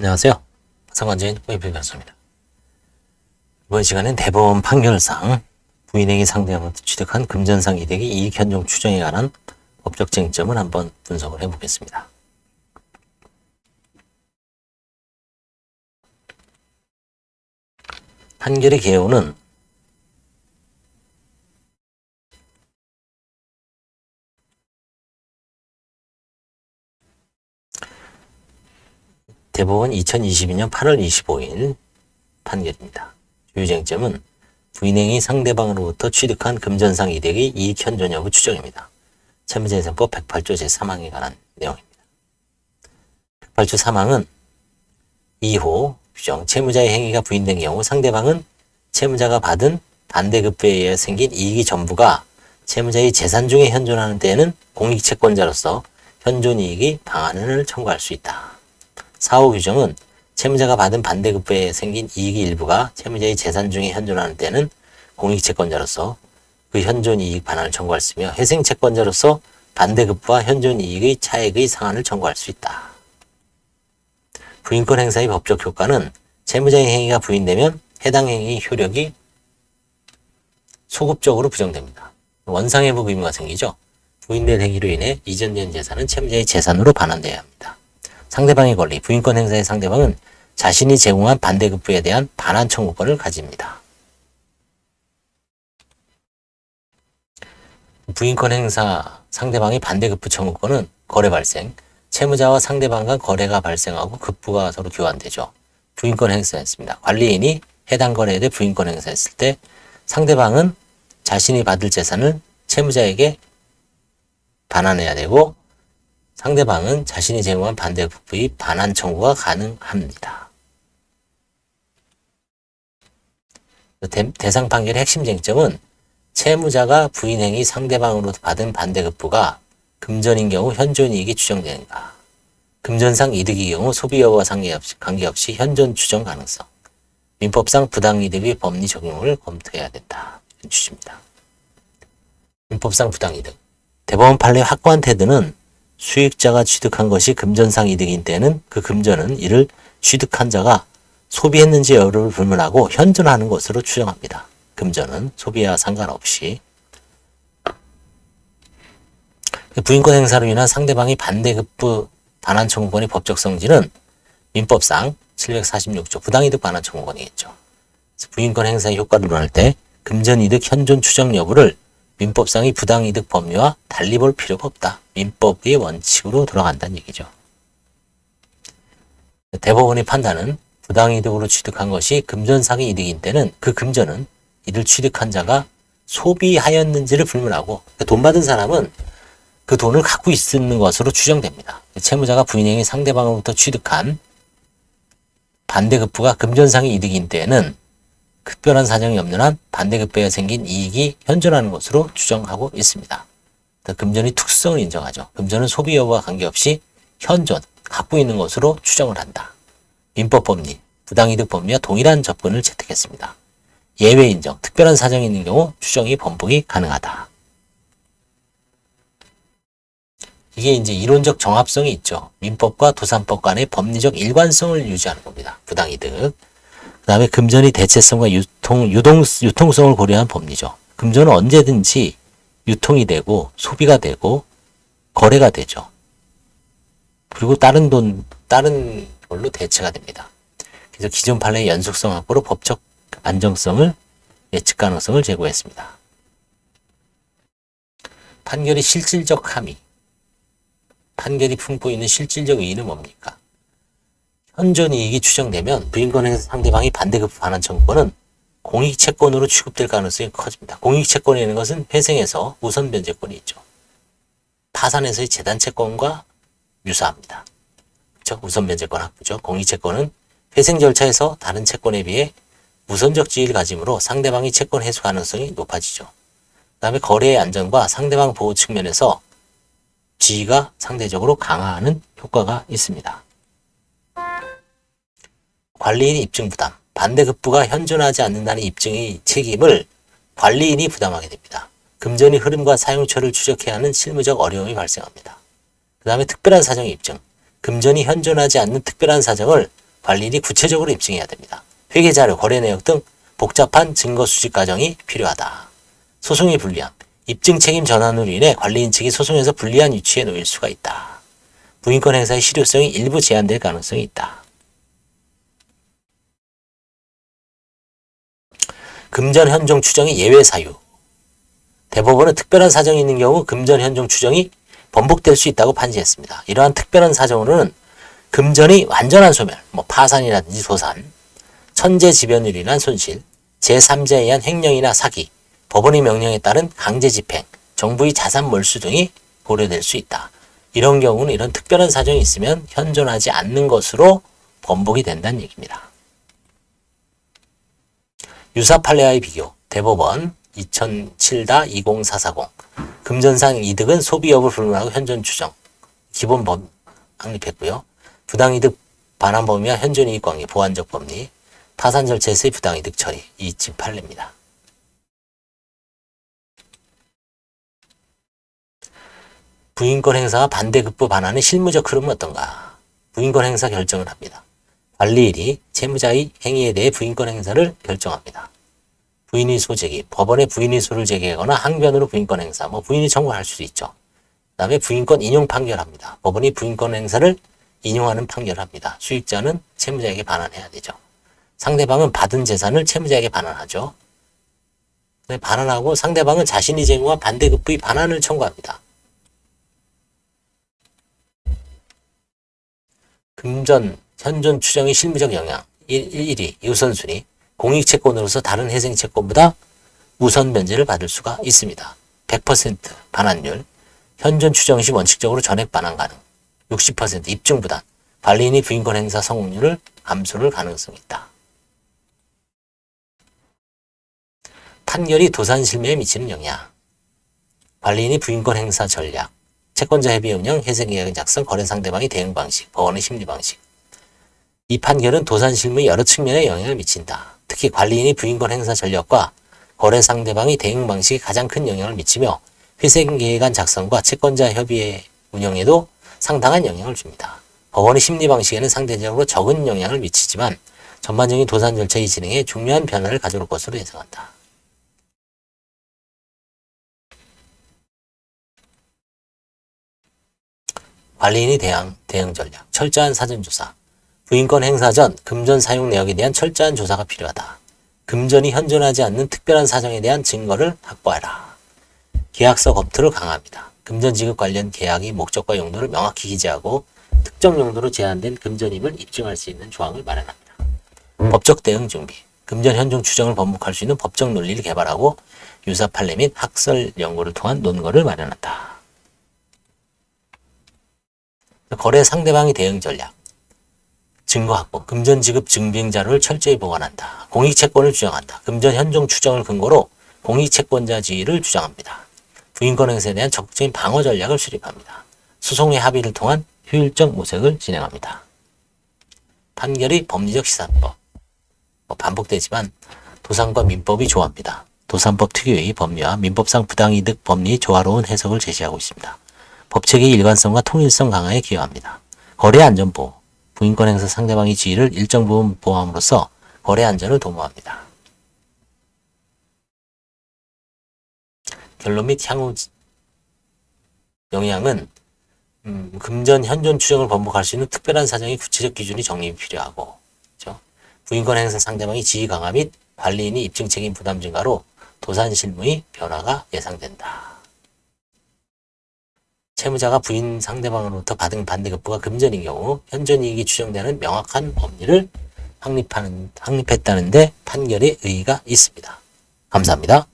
안녕하세요. 성관진 웨이브 교수입니다. 이번 시간엔 대법원 판결상 부인에게 상대하면서 취득한 금전상 이득이 이익 현종 추정에 관한 법적 쟁점을 한번 분석을 해보겠습니다. 판결의 개요는 대법원 2022년 8월 25일 판결입니다. 주요 쟁점은 부인행이 상대방으로부터 취득한 금전상 이득의 이익 현존 여부 추정입니다. 채무재산법 108조 제3항에 관한 내용입니다. 108조 3항은 2호 규정 채무자의 행위가 부인된 경우 상대방은 채무자가 받은 반대급부에 의해 생긴 이익이 전부가 채무자의 재산 중에 현존하는 때에는 공익채권자로서 현존 이익이 방한을 청구할 수 있다. 4호 규정은 채무자가 받은 반대급부에 생긴 이익의 일부가 채무자의 재산 중에 현존하는 때는 공익채권자로서 그 현존 이익 반환을 청구할 수 있며 회생채권자로서 반대급부와 현존 이익의 차액의 상환을 청구할 수 있다. 부인권 행사의 법적 효과는 채무자의 행위가 부인되면 해당 행위의 효력이 소급적으로 부정됩니다. 원상회복 의무가 생기죠. 부인된 행위로 인해 이전된 재산은 채무자의 재산으로 반환되어야 합니다. 상대방의 권리, 부인권 행사의 상대방은 자신이 제공한 반대급부에 대한 반환 청구권을 가집니다. 부인권 행사 상대방의 반대급부 청구권은 거래 발생, 채무자와 상대방 간 거래가 발생하고 급부가 서로 교환되죠. 부인권 행사했습니다. 관리인이 해당 거래에 대해 부인권 행사했을 때 상대방은 자신이 받을 재산을 채무자에게 반환해야 되고 상대방은 자신이 제공한 반대급부의 반환 청구가 가능합니다. 대, 대상 판결의 핵심 쟁점은 채무자가 부인행위 상대방으로 받은 반대급부가 금전인 경우 현존 이익이 추정되는가. 금전상 이득의 경우 소비 여부와 관계없이, 관계없이 현존 추정 가능성. 민법상 부당이득의 법리 적용을 검토해야 된다. 취지입니다. 민법상 부당이득. 대법원 판례 확고한 태도는 수익자가 취득한 것이 금전상 이득인 때는 그 금전은 이를 취득한 자가 소비했는지 여부를 불문하고 현존하는 것으로 추정합니다. 금전은 소비와 상관없이 부인권 행사로 인한 상대방이 반대급부 반환 청구권의 법적 성질은 민법상 746조 부당이득 반환 청구권이겠죠. 부인권 행사의 효과를 논할 때 금전이득 현존 추정 여부를 민법상의 부당이득 법리와 달리 볼 필요가 없다. 민법의 원칙으로 돌아간다는 얘기죠. 대법원의 판단은 부당이득으로 취득한 것이 금전상의 이득인 때는 그 금전은 이를 취득한 자가 소비하였는지를 불문하고 돈 받은 사람은 그 돈을 갖고 있는 것으로 추정됩니다. 채무자가 부인행위 상대방으로부터 취득한 반대급부가 금전상의 이득인 때에는 특별한 사정이 없는 한 반대급부에 생긴 이익이 현존하는 것으로 추정하고 있습니다. 금전의 특성을 인정하죠. 금전은 소비 여부와 관계없이 현존, 갖고 있는 것으로 추정을 한다. 민법법리, 부당이득 법리와 동일한 접근을 채택했습니다. 예외 인정, 특별한 사정이 있는 경우 추정이 번복이 가능하다. 이게 이제 이론적 정합성이 있죠. 민법과 도산법 간의 법리적 일관성을 유지하는 겁니다. 부당이득. 그 다음에 금전의 대체성과 유통, 유동, 유통성을 고려한 법리죠. 금전은 언제든지 유통이 되고 소비가 되고 거래가 되죠. 그리고 다른 돈, 다른 걸로 대체가 됩니다. 그래서 기존 판례의 연속성 확보로 법적 안정성을 예측 가능성을 제고했습니다. 판결의 실질적 함의. 판결이 품고 있는 실질적 의의는 뭡니까? 현존 이익이 추정되면 부인권에서 상대방이 반대급 반환 청구권은 공익채권으로 취급될 가능성이 커집니다. 공익채권이라는 것은 회생에서 우선 변제권이 있죠. 파산에서의 재단채권과 유사합니다. 그렇죠? 우선 변제권 확보죠. 공익채권은 회생 절차에서 다른 채권에 비해 우선적 지위를 가지므로 상대방이 채권 해소 가능성이 높아지죠. 그 다음에 거래의 안전과 상대방 보호 측면에서 지위가 상대적으로 강화하는 효과가 있습니다. 관리인의 입증 부담. 반대급부가 현존하지 않는다는 입증의 책임을 관리인이 부담하게 됩니다. 금전의 흐름과 사용처를 추적해야 하는 실무적 어려움이 발생합니다. 그 다음에 특별한 사정의 입증. 금전이 현존하지 않는 특별한 사정을 관리인이 구체적으로 입증해야 됩니다. 회계자료, 거래 내역 등 복잡한 증거 수집 과정이 필요하다. 소송이 불리함. 입증 책임 전환으로 인해 관리인 측이 소송에서 불리한 위치에 놓일 수가 있다. 부인권 행사의 실효성이 일부 제한될 가능성이 있다. 금전 현종 추정이 예외 사유. 대법원은 특별한 사정이 있는 경우 금전 현종 추정이 번복될 수 있다고 판시했습니다. 이러한 특별한 사정으로는 금전이 완전한 소멸, 뭐 파산이라든지 도산, 천재지변으로 인한 손실, 제3자에 의한 횡령이나 사기, 법원의 명령에 따른 강제 집행, 정부의 자산 몰수 등이 고려될 수 있다. 이런 경우는 이런 특별한 사정이 있으면 현존하지 않는 것으로 번복이 된다는 얘기입니다. 유사 판례와의 비교, 대법원 2007-20440 금전상 이득은 소비 여부를 불문하고 현존 추정 기본 법 확립했고요. 부당이득 반환 범위와 현존 이익 관계 보완적 법리 파산 절차에서의 부당이득 처리 이집 판례입니다. 부인권 행사와 반대급부 반환의 실무적 흐름은 어떤가? 부인권 행사 결정을 합니다. 관리일이 채무자의 행위에 대해 부인권 행사를 결정합니다. 부인의 소 제기, 법원에 부인의 소를 제기하거나 항변으로 부인권 행사, 뭐 부인이 청구할 수도 있죠. 그 다음에 부인권 인용 판결합니다. 법원이 부인권 행사를 인용하는 판결을 합니다. 수익자는 채무자에게 반환해야 되죠. 상대방은 받은 재산을 채무자에게 반환하죠. 네, 반환하고 상대방은 자신이 쟁의와 반대급부의 반환을 청구합니다. 금전, 현존 추정의 실무적 영향 1, 1위 우선순위 공익채권으로서 다른 회생채권보다 우선 면제를 받을 수가 있습니다. 100% 반환율 현존 추정 시 원칙적으로 전액 반환 가능 60% 입증 부담 관리인이 부인권 행사 성공률을 감소를 가능성이 있다. 판결이 도산 실매에 미치는 영향 관리인이 부인권 행사 전략 채권자 협의 운영, 회생 계약 작성, 거래 상대방의 대응 방식, 법원의 심리 방식. 이 판결은 도산 실무의 여러 측면에 영향을 미친다. 특히 관리인이 부인권 행사 전략과 거래 상대방의 대응 방식에 가장 큰 영향을 미치며 회생 계획안 작성과 채권자 협의의 운영에도 상당한 영향을 줍니다. 법원의 심리 방식에는 상대적으로 적은 영향을 미치지만 전반적인 도산 절차의 진행에 중요한 변화를 가져올 것으로 예상한다. 관리인이 대응, 대응 전략, 철저한 사전조사, 부인권 행사 전 금전 사용 내역에 대한 철저한 조사가 필요하다. 금전이 현존하지 않는 특별한 사정에 대한 증거를 확보하라. 계약서 검토를 강화합니다. 금전 지급 관련 계약의 목적과 용도를 명확히 기재하고 특정 용도로 제한된 금전임을 입증할 수 있는 조항을 마련합니다. 법적 대응 준비, 금전 현존 추정을 번복할 수 있는 법적 논리를 개발하고 유사 판례 및 학설 연구를 통한 논거를 마련한다. 거래 상대방의 대응 전략, 증거 확보, 금전 지급 증빙 자료를 철저히 보관한다. 공익 채권을 주장한다. 금전 현종 추정을 근거로 공익 채권자 지위를 주장합니다. 부인권 행사에 대한 적극적인 방어 전략을 수립합니다. 소송의 합의를 통한 효율적 모색을 진행합니다. 판결의 법리적 시사법 뭐 반복되지만 도산과 민법이 조합니다. 도산법 특유의 법리와 민법상 부당이득 법리 조화로운 해석을 제시하고 있습니다. 법체계의 일관성과 통일성 강화에 기여합니다. 거래 안전보호, 부인권 행사 상대방의 지위를 일정 부분 보호함으로써 거래 안전을 도모합니다. 결론 및 향후 영향은 음, 금전 현존 추정을 번복할 수 있는 특별한 사정의 구체적 기준이 정립이 필요하고 그렇죠? 부인권 행사 상대방의 지위 강화 및 관리인이 입증 책임 부담 증가로 도산 실무의 변화가 예상된다. 채무자가 부인 상대방으로부터 받은 반대 급부가 금전인 경우 현존 이익이 추정되는 명확한 법리를 확립하는, 확립했다는데 판결의 의의가 있습니다. 감사합니다.